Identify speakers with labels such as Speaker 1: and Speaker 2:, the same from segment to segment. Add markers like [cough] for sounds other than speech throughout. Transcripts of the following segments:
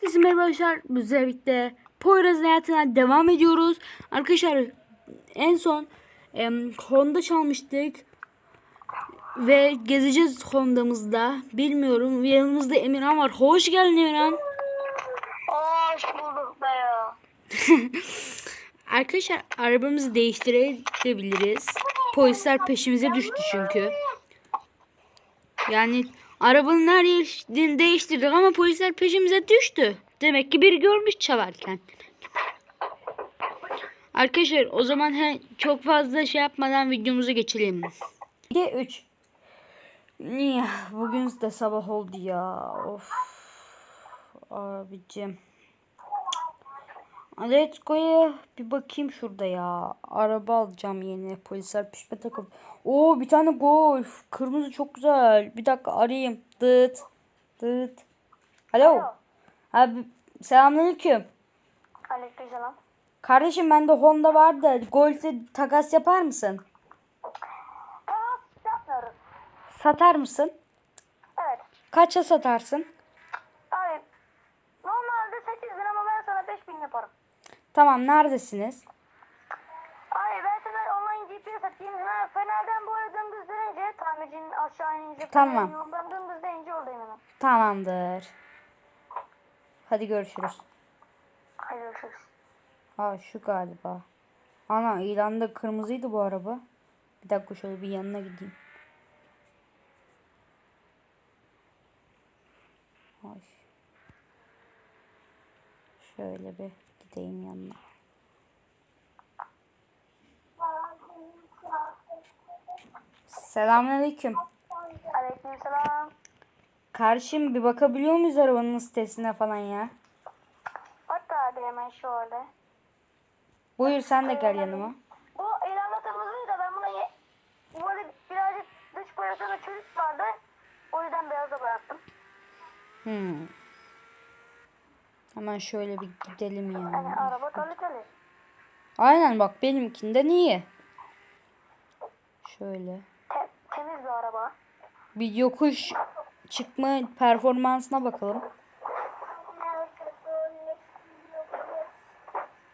Speaker 1: Herkese merhaba arkadaşlar. Özellikle Poyraz'ın hayatına devam ediyoruz. Arkadaşlar en son em, Honda çalmıştık. Ve gezeceğiz Honda'mızda. Bilmiyorum. Yanımızda Emirhan var. Hoş geldin Emirhan.
Speaker 2: Hoş bulduk be ya. [laughs]
Speaker 1: Arkadaşlar arabamızı değiştirebiliriz. Polisler peşimize düştü çünkü. Yani arabanın her yerini değiştirdik ama polisler peşimize düştü. Demek ki biri görmüş çalarken. Arkadaşlar o zaman he, çok fazla şey yapmadan videomuza geçelim. 2 3 Niye? Bugün de sabah oldu ya. Of. Abicim. Let's go'ya bir bakayım şurada ya. Araba alacağım yeni. Polisler pişme takım. Oo bir tane golf. Kırmızı çok güzel. Bir dakika arayayım. Dıt. Dıt. Alo. Abi selamünaleyküm.
Speaker 2: Aleykümselam.
Speaker 1: Kardeşim bende Honda var da Golf'e takas yapar mısın?
Speaker 2: Tamam yapmıyoruz.
Speaker 1: Satar mısın?
Speaker 2: Evet.
Speaker 1: Kaça satarsın?
Speaker 2: Abi normalde 8 bin ama ben sana 5 bin yaparım.
Speaker 1: Tamam neredesiniz?
Speaker 2: Abi ben sana online GPS atayım. Hemen Fener'den bu arada dümdüz dönünce tamircinin aşağı inince
Speaker 1: Tamam.
Speaker 2: Yoldan dümdüz deyince oradayım hemen.
Speaker 1: Tamamdır. Hadi görüşürüz.
Speaker 2: Hadi görüşürüz.
Speaker 1: Ha şu galiba. Ana ilanda kırmızıydı bu araba. Bir dakika şöyle bir yanına gideyim. Hoş. Şöyle bir gideyim yanına. Selamünaleyküm.
Speaker 2: Aleykümselam.
Speaker 1: Karşım bir bakabiliyor muyuz arabanın sitesine falan ya?
Speaker 2: Hatta abi hemen şöyle.
Speaker 1: Buyur sen de gel yanıma.
Speaker 2: Bu ilanda kırmızıydı ben buna ye... Bu arada birazcık dış boyasında çürük vardı. O yüzden beyaza bıraktım.
Speaker 1: Hmm. Hemen şöyle bir gidelim
Speaker 2: Yani
Speaker 1: ya.
Speaker 2: araba kaliteli.
Speaker 1: Aynen bak benimkinden iyi. Şöyle.
Speaker 2: Te- temiz bir araba.
Speaker 1: Bir yokuş çıkma performansına bakalım.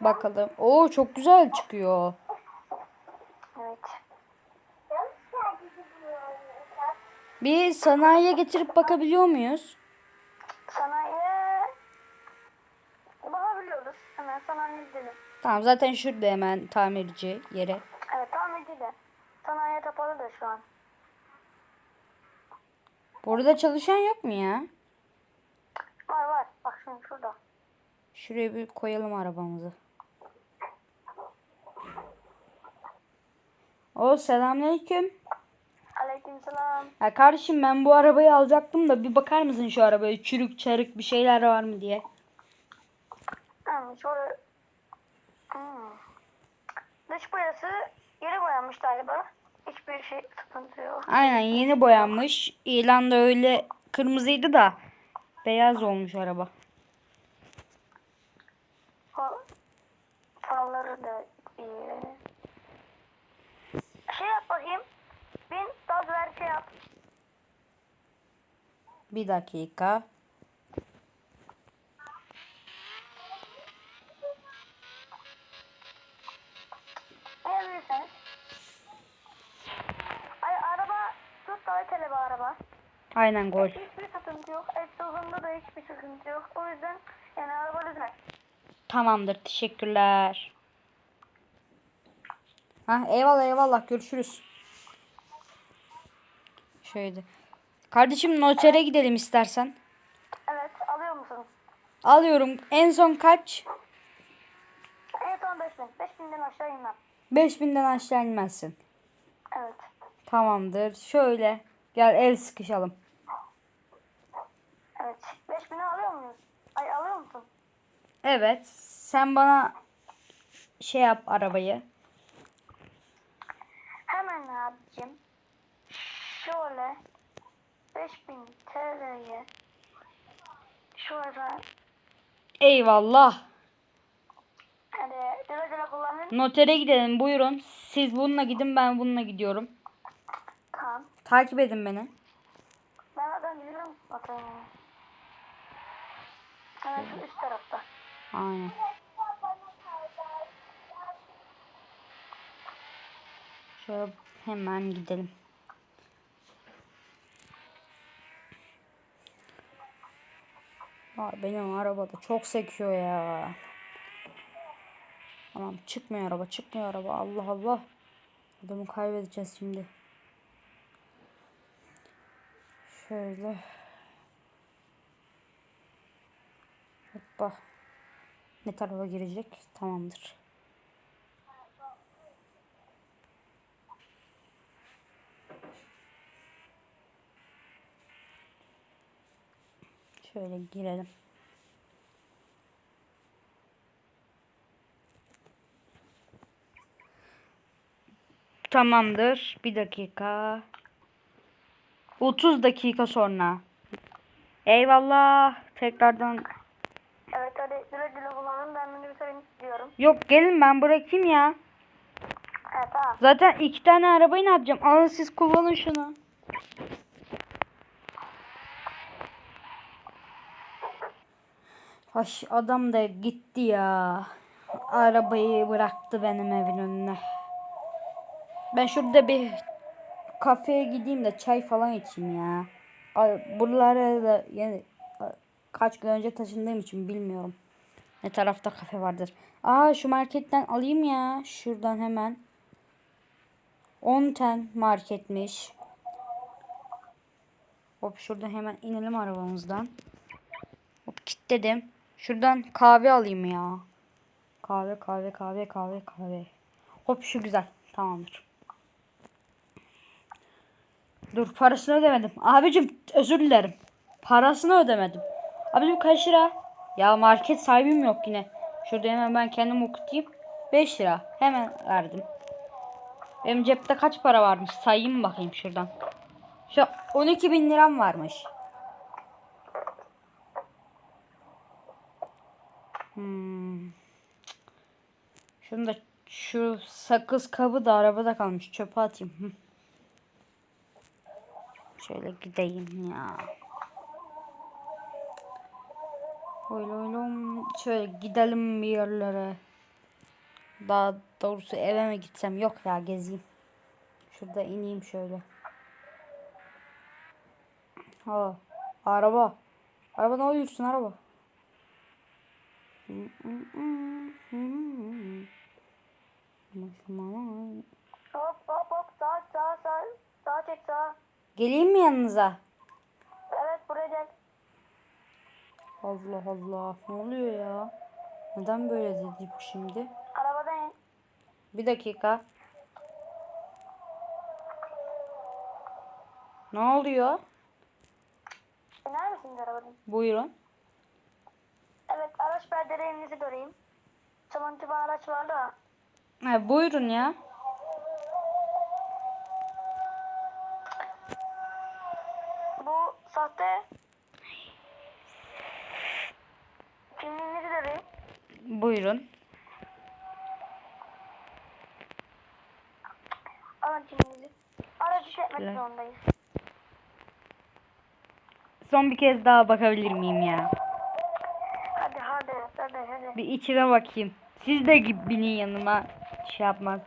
Speaker 1: Bakalım. Oo çok güzel çıkıyor.
Speaker 2: Evet.
Speaker 1: Bir sanayiye getirip bakabiliyor muyuz?
Speaker 2: Sanayiye bakabiliyoruz. Hemen sanayiye gidelim.
Speaker 1: Tamam zaten şurada hemen tamirci yere.
Speaker 2: Evet tamirci de. Sanayiye kapalı da şu an.
Speaker 1: Burada çalışan yok mu ya?
Speaker 2: Var var. Bak şimdi şurada.
Speaker 1: Şuraya bir koyalım arabamızı. O selamünaleyküm.
Speaker 2: Aleykümselam.
Speaker 1: Ya kardeşim ben bu arabayı alacaktım da bir bakar mısın şu arabaya çürük çarık bir şeyler var mı diye.
Speaker 2: Hmm, şöyle. Hmm. Dış boyası yeni boyanmış galiba. Hiçbir şey sıkıntı yok.
Speaker 1: Aynen yeni boyanmış. İlanda öyle kırmızıydı da beyaz olmuş araba.
Speaker 2: Fal, falları da iyi. Şey yap bakayım. Bin gaz ver şey yap.
Speaker 1: Bir dakika. Aynen gol.
Speaker 2: Hiçbir sıkıntı yok. Egzozunda da hiçbir sıkıntı yok. O yüzden yani araba güzel.
Speaker 1: Tamamdır teşekkürler. Ha eyvallah eyvallah görüşürüz. Şöyle. Kardeşim notere gidelim istersen.
Speaker 2: Evet alıyor musun?
Speaker 1: Alıyorum. En son kaç?
Speaker 2: En son 5000. 5000'den aşağı inmem.
Speaker 1: 5000'den aşağı inmezsin.
Speaker 2: Evet.
Speaker 1: Tamamdır. Şöyle. Gel el sıkışalım.
Speaker 2: Evet. 5000'i alıyor muyuz? Ay alıyor musun?
Speaker 1: Evet. Sen bana şey yap arabayı.
Speaker 2: Hemen abicim. Şöyle 5000 TL'ye şurada
Speaker 1: Eyvallah.
Speaker 2: güle güle kullanın.
Speaker 1: Notere gidelim buyurun. Siz bununla gidin ben bununla gidiyorum.
Speaker 2: Tamam.
Speaker 1: Takip edin beni.
Speaker 2: Ben zaten biliyorum. Bakın. Hemen şu üst tarafta.
Speaker 1: Aynen. Şöyle hemen gidelim. Aa, benim arabada çok sekiyor ya. Tamam çıkmıyor araba çıkmıyor araba Allah Allah. Adamı kaybedeceğiz şimdi. Şöyle. Hoppa. Ne tarafa girecek? Tamamdır. Şöyle girelim. Tamamdır. Bir dakika. 30 dakika sonra. Eyvallah. Tekrardan.
Speaker 2: Evet hadi güle güle kullanın. Ben minibüse binip gidiyorum.
Speaker 1: Yok gelin ben bırakayım ya.
Speaker 2: Evet tamam.
Speaker 1: Zaten iki tane arabayı ne yapacağım? Alın siz kullanın şunu. Ay adam da gitti ya. Arabayı bıraktı benim evin önüne. Ben şurada bir kafeye gideyim de çay falan içeyim ya. Buralara da yani kaç gün önce taşındığım için bilmiyorum. Ne tarafta kafe vardır. Aa şu marketten alayım ya. Şuradan hemen. 10 ten marketmiş. Hop şurada hemen inelim arabamızdan. Hop kilitledim. Şuradan kahve alayım ya. Kahve kahve kahve kahve kahve. Hop şu güzel. Tamamdır. Dur parasını ödemedim. Abicim özür dilerim. Parasını ödemedim. Abicim kaç lira? Ya market sahibim yok yine. Şurada hemen ben kendim okutayım. 5 lira. Hemen verdim. Benim cepte kaç para varmış? Sayayım bakayım şuradan. Şu 12 bin liram varmış. Hmm. Şunu da şu sakız kabı da arabada kalmış. Çöpe atayım. Şöyle gideyim ya. Öyle şöyle gidelim bir yerlere. Daha doğrusu eve mi gitsem? Yok ya gezeyim. Şurada ineyim şöyle. Ha, araba. Araba ne oluyorsun araba?
Speaker 2: Hop hop hop sağ sağ sağ. Sağ çek sağ.
Speaker 1: Geleyim mi yanınıza?
Speaker 2: Evet buraya gel.
Speaker 1: Allah Allah. Ne oluyor ya? Neden böyle dedi bu şimdi?
Speaker 2: Arabadan in.
Speaker 1: Bir dakika. Ne oluyor?
Speaker 2: İner misiniz arabadan?
Speaker 1: Buyurun.
Speaker 2: Evet araç perdelerinizi göreyim. Çalıntı bir araç vardı da.
Speaker 1: Ha, buyurun ya.
Speaker 2: Bu sahte. Kimliğinizi göreyim.
Speaker 1: Buyurun.
Speaker 2: Kimliğinizi. Aracı
Speaker 1: Teşekkürler.
Speaker 2: zorundayız.
Speaker 1: Son bir kez daha bakabilir miyim ya?
Speaker 2: Hadi hadi hadi hadi.
Speaker 1: Bir içine bakayım. Siz de binin yanıma. Şey yapmaz.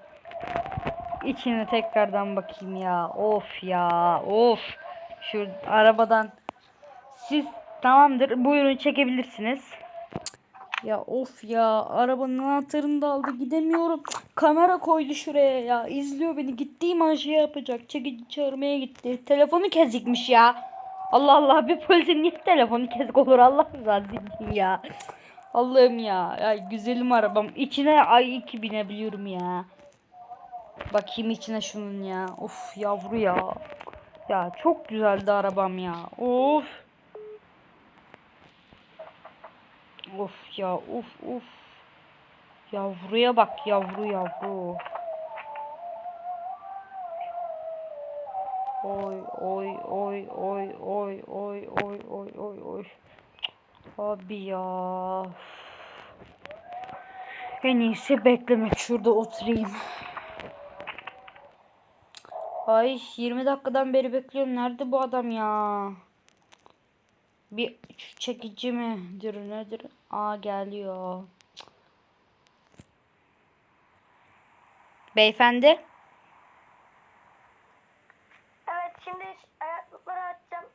Speaker 1: İçine tekrardan bakayım ya. Of ya. Of. Şu arabadan. Siz tamamdır. Buyurun çekebilirsiniz. Ya of ya. Arabanın anahtarını da aldı. Gidemiyorum. Kamera koydu şuraya ya. İzliyor beni. Gittiğim an şey yapacak. Çekici çağırmaya gitti. Telefonu kezikmiş ya. Allah Allah bir polisin niye telefonu kesik olur Allah için ya. Allah'ım ya. Ya güzelim arabam. İçine ay iki binebiliyorum ya. Bakayım içine şunun ya. Of yavru ya. Ya çok güzeldi arabam ya. Of. Of ya of of. Yavruya bak yavru yavru. Oy oy oy oy oy oy oy oy oy oy. Abi ya. En iyisi beklemek şurada oturayım. Ay 20 dakikadan beri bekliyorum. Nerede bu adam ya? Bir çekici midir nedir? Aa geliyor. Beyefendi.
Speaker 2: Evet şimdi ayaklıkları açacağım.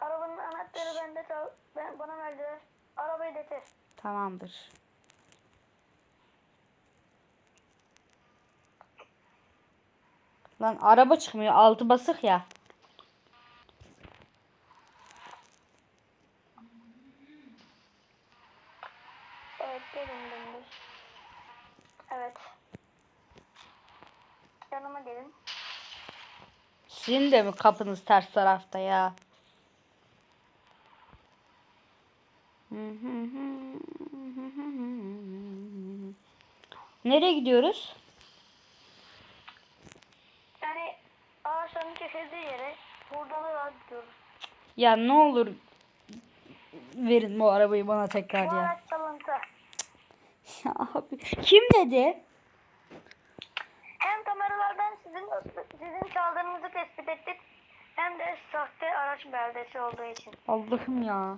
Speaker 2: Arabanın anahtarı bende çal. Ben, bana verdiler. Arabayı getir.
Speaker 1: Tamamdır. Lan araba çıkmıyor. Altı basık ya.
Speaker 2: Evet gelin dümdüz. Evet. Yanıma gelin.
Speaker 1: Sizin de mi kapınız ters tarafta ya? Nereye gidiyoruz?
Speaker 2: Yani ağaçların kesildiği yere buradan da gidiyoruz.
Speaker 1: Ya ne olur verin bu arabayı bana tekrar ya. [laughs] Ya abi kim dedi?
Speaker 2: Hem kameralardan sizin sizin çaldığınızı tespit ettik. Hem de sahte araç beldesi olduğu için.
Speaker 1: Allah'ım ya.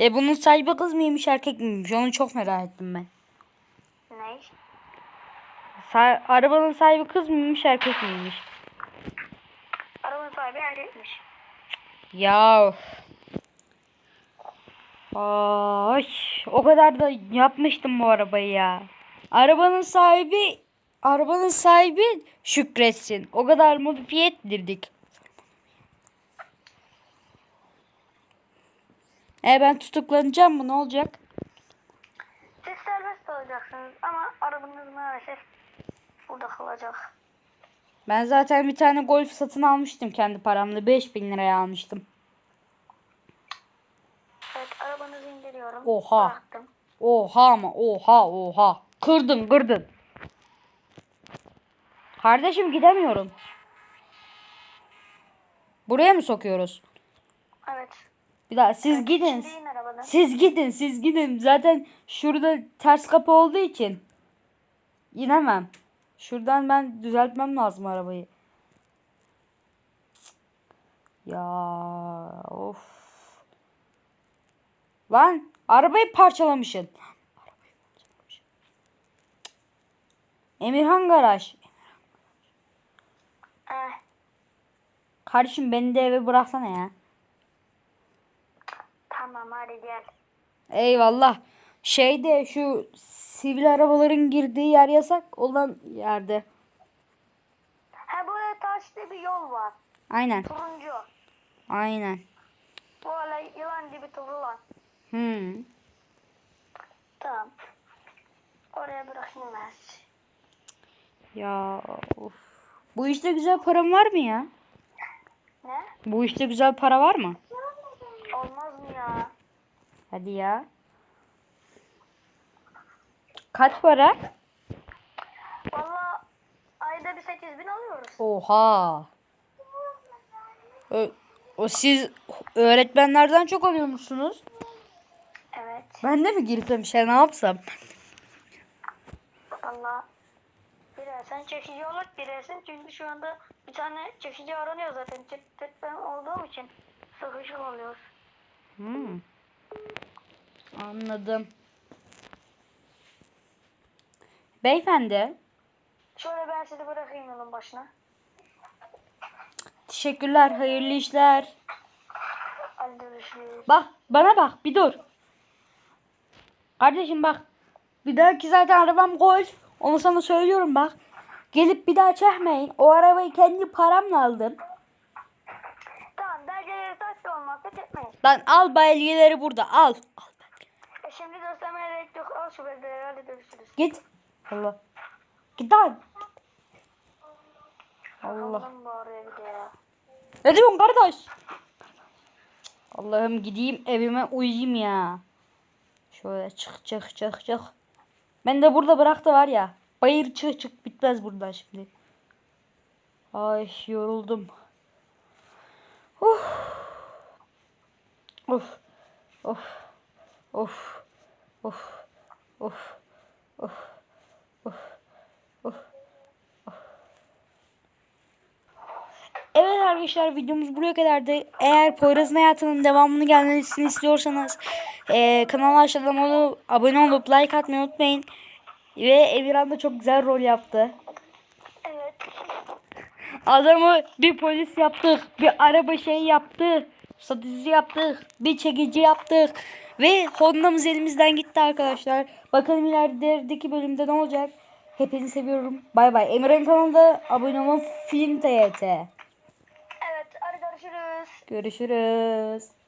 Speaker 1: E bunun sahibi kız mıymış erkek miymiş? Onu çok merak ettim ben.
Speaker 2: Ne?
Speaker 1: Sa- arabanın sahibi kız mıymış erkek miymiş?
Speaker 2: Arabanın sahibi erkekmiş.
Speaker 1: Ya. Ay, o kadar da yapmıştım bu arabayı ya. Arabanın sahibi arabanın sahibi şükretsin. O kadar modifiye ettirdik. E ben tutuklanacağım mı? Ne olacak?
Speaker 2: Siz serbest kalacaksınız ama arabanız maalesef burada kalacak.
Speaker 1: Ben zaten bir tane golf satın almıştım kendi paramla. 5000 liraya almıştım.
Speaker 2: Evet arabanızı indiriyorum.
Speaker 1: Oha.
Speaker 2: Bıraktım.
Speaker 1: Oha ama oha oha. Kırdın kırdın. Kardeşim gidemiyorum. Buraya mı sokuyoruz?
Speaker 2: Evet.
Speaker 1: Bir daha siz gidin.
Speaker 2: Şimdi in arabadan.
Speaker 1: Siz gidin siz gidin. Zaten şurada ters kapı olduğu için inemem. Şuradan ben düzeltmem lazım arabayı. Ya of. Lan. Arabayı parçalamışsın. Emirhan Garaj. Kardeşim beni de eve bıraksana ya.
Speaker 2: tamam hadi gel.
Speaker 1: Eyvallah. Şeyde şu sivil arabaların girdiği yer yasak olan yerde.
Speaker 2: Ha böyle taşlı bir yol var.
Speaker 1: Aynen.
Speaker 2: Turuncu.
Speaker 1: Aynen.
Speaker 2: Böyle yılan gibi turulan.
Speaker 1: Hmm.
Speaker 2: Tamam. Oraya bırakayım ben.
Speaker 1: Ya of. Bu işte güzel param var mı ya?
Speaker 2: Ne?
Speaker 1: Bu işte güzel para var mı?
Speaker 2: Olmaz mı ya?
Speaker 1: Hadi ya. Kaç para?
Speaker 2: Valla ayda bir 8 bin alıyoruz.
Speaker 1: Oha. Ö- o siz öğretmenlerden çok alıyormuşsunuz.
Speaker 2: Evet.
Speaker 1: Ben de mi girsem şey ne yapsam?
Speaker 2: Valla sen çekici olarak girersin çünkü şu anda bir tane çekici aranıyor zaten. Tek ben olduğum için sıkışık oluyoruz.
Speaker 1: Hmm. Anladım. Beyefendi,
Speaker 2: Şöyle ben sizi bırakayım yolun başına.
Speaker 1: teşekkürler, hayırlı işler.
Speaker 2: Hadi görüşürüz.
Speaker 1: Bak, bana bak, bir dur. Kardeşim bak, bir dahaki zaten arabam golf. Onu sana söylüyorum bak. Gelip bir daha çekmeyin. O arabayı kendi paramla aldım.
Speaker 2: Tamam belgeleri taşlı olmazsa çekmeyin.
Speaker 1: Lan al belgeleri burada, al. al.
Speaker 2: E şimdi göstermeye gerek yok. Al şu belgeleri hadi görüşürüz.
Speaker 1: Git. Allah. Git lan. Allah. Ne diyorsun kardeş? Allah'ım gideyim evime uyuyayım ya. Şöyle çık çık çık çık. Ben de burada bıraktı var ya. Bayır çık çık bitmez burada şimdi. Ay yoruldum. Of. Of. Of. Of. Of. Of. Of. Of. Evet arkadaşlar videomuz buraya kadardı. Eğer Poyraz'ın hayatının devamını gelmesini istiyorsanız eee kanala aşağıdan abone olup like atmayı unutmayın. Ve Emirhan da çok güzel rol yaptı.
Speaker 2: Evet.
Speaker 1: Adamı bir polis yaptık, bir araba şey yaptık, satıcı yaptık, bir çekici yaptık ve Honda'mız elimizden gitti arkadaşlar. Bakalım ilerideki bölümde ne olacak. Hepinizi seviyorum. Bay bay. Emirhan kanalında abone olun. Film TYT.
Speaker 2: Evet hadi görüşürüz.
Speaker 1: Görüşürüz.